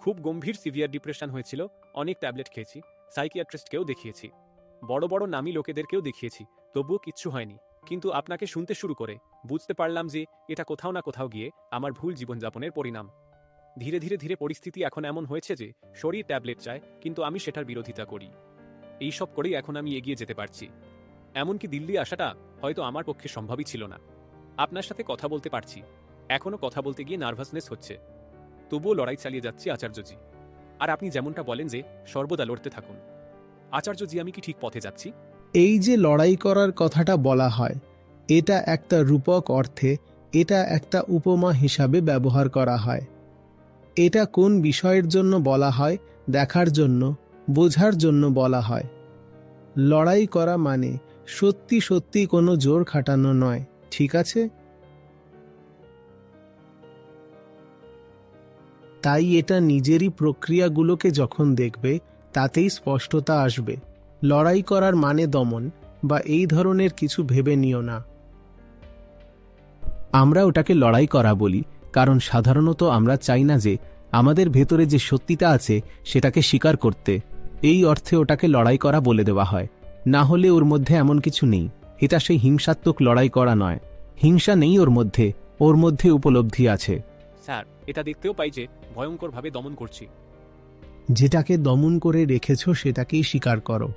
খুব গম্ভীর severe depression হয়েছিল, অনেক ট্যাবলেট খেয়েছি, সাইকিয়াট্রিস্টকেও দেখিয়েছি। বড় বড় নামী লোকেদেরকেও দেখিয়েছি, তবুও কিচ্ছু হয়নি। কিন্তু আপনাকে শুনতে শুরু করে, বুঝতে পারলাম যে এটা কোথাও না কোথাও গিয়ে আমার ভুল জীবনযাপনের পরিণাম। ধীরে ধীরে ধীরে পরিস্থিতি এখন এমন হয়েছে যে শরীর ট্যাবলেট চায়, কিন্তু আমি সেটার বিরোধিতা করি। এই সব করেই এখন আমি এগিয়ে যেতে পারছি। এমনকি দিল্লি আসাটা হয়তো আমার পক্ষে সম্ভবই ছিল না। আপনার সাথে কথা বলতে পারছি। এখনও কথা বলতে গিয়ে নার্ভাসনেস হচ্ছে। তবুও লড়াই চালিয়ে যাচ্ছি আচার্যজি। আর আপনি যেমনটা বলেন যে সর্বদা লড়তে থাকুন। আচার্যজি, আমি কি ঠিক পথে যাচ্ছি? এই যে লড়াই করার কথাটা বলা হয়, এটা একটা রূপক অর্থে, এটা একটা উপমা হিসাবে ব্যবহার করা হয়। এটা কোন বিষয়ের জন্য বলা হয়, দেখার জন্য, বোঝার জন্য বলা হয়। লড়াই করা মানে সত্যি সত্যি কোনো জোর খাটানো নয়, ঠিক আছে? তাই এটা নিজেরই প্রক্রিয়াগুলোকে যখন দেখবে, তাতেই স্পষ্টতা আসবে। লড়াই করার মানে দমন, বা এই ধরনের কিছু ভেবে নিও না। আমরা ওটাকে লড়াই করা বলি, কারণ সাধারণত আমরা চাই না যে, আমাদের ভেতরে যে সত্যিটা আছে, সেটাকে স্বীকার করতে। এই অর্থে ওটাকে লড়াই করা বলে দেওয়া হয়। না হলে ওর মধ্যে এমন কিছু নেই। এটা সেই হিংসাত্মক লড়াই করা নয়। হিংসা নেই ওর মধ্যে ওর মধ্যে উপলব্ধি আছে। স্যার, এটা দেখতেও পাই যে ভয়ঙ্করভাবে দমন করছি। যেটাকে দমন করে রেখেছ সেটাকেই স্বীকার করো।